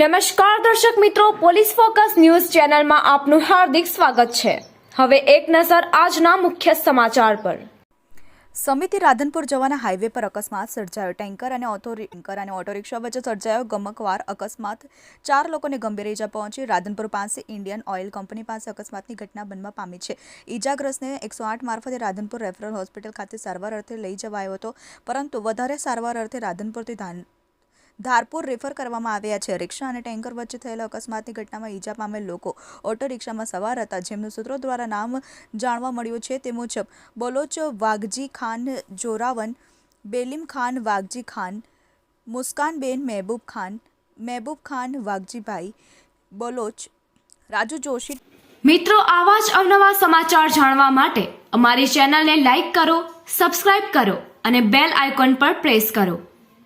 નમસ્કાર દર્શક મિત્રો, પોલીસ ફોકસ ન્યૂઝ ચેનલમાં આપનું હાર્દિક સ્વાગત છે. હવે એક નજર આજના મુખ્ય સમાચાર પર. સમિતિ રાધનપુર જવાના હાઈવે પર અકસ્માત સર્જાયો. ટેન્કર અને ઓટો ટેન્કર અને ઓટો રિક્ષા વચ્ચે સર્જાયો ગમકવાર અકસ્માત. ચાર લોકોને ગંભીર ઇજા પહોંચી. રાધનપુર પાસે ઇન્ડિયન ઓઇલ કંપની પાસે અકસ્માતની ઘટના બનવા પામી છે. ઇજાગ્રસ્તને એકસો આઠ મારફતે રાધનપુર રેફરલ હોસ્પિટલ ખાતે સારવાર અર્થે લઈ જવાયો હતો. પરંતુ વધારે સારવાર અર્થે રાધનપુરથી ધાન ધારપુર રેફર કરવામાં આવ્યા છે. રિક્ષા અને ટેન્કર વચ્ચે થયેલા અકસ્માતની ઘટનામાં ઈજા પામેલ લોકો ઓટો રિક્ષામાં સવાર હતા. જેમનું સૂત્રો દ્વારા નામ જાણવા મળ્યું છે તે મુજબ, બોલોચ વાઘજી ખાન જોરાવન, બેલીમ ખાન વાઘજી ખાન, મુસ્કાનબેન મહેબૂબ ખાન મહેબૂબ ખાન વાઘજીભાઈ, બલોચ, રાજુ જોશી. મિત્રો, આવા જ અવનવા સમાચાર જાણવા માટે અમારી ચેનલને લાઈક કરો, સબસ્ક્રાઇબ કરો અને બેલ આઇકોન પર પ્રેસ કરો.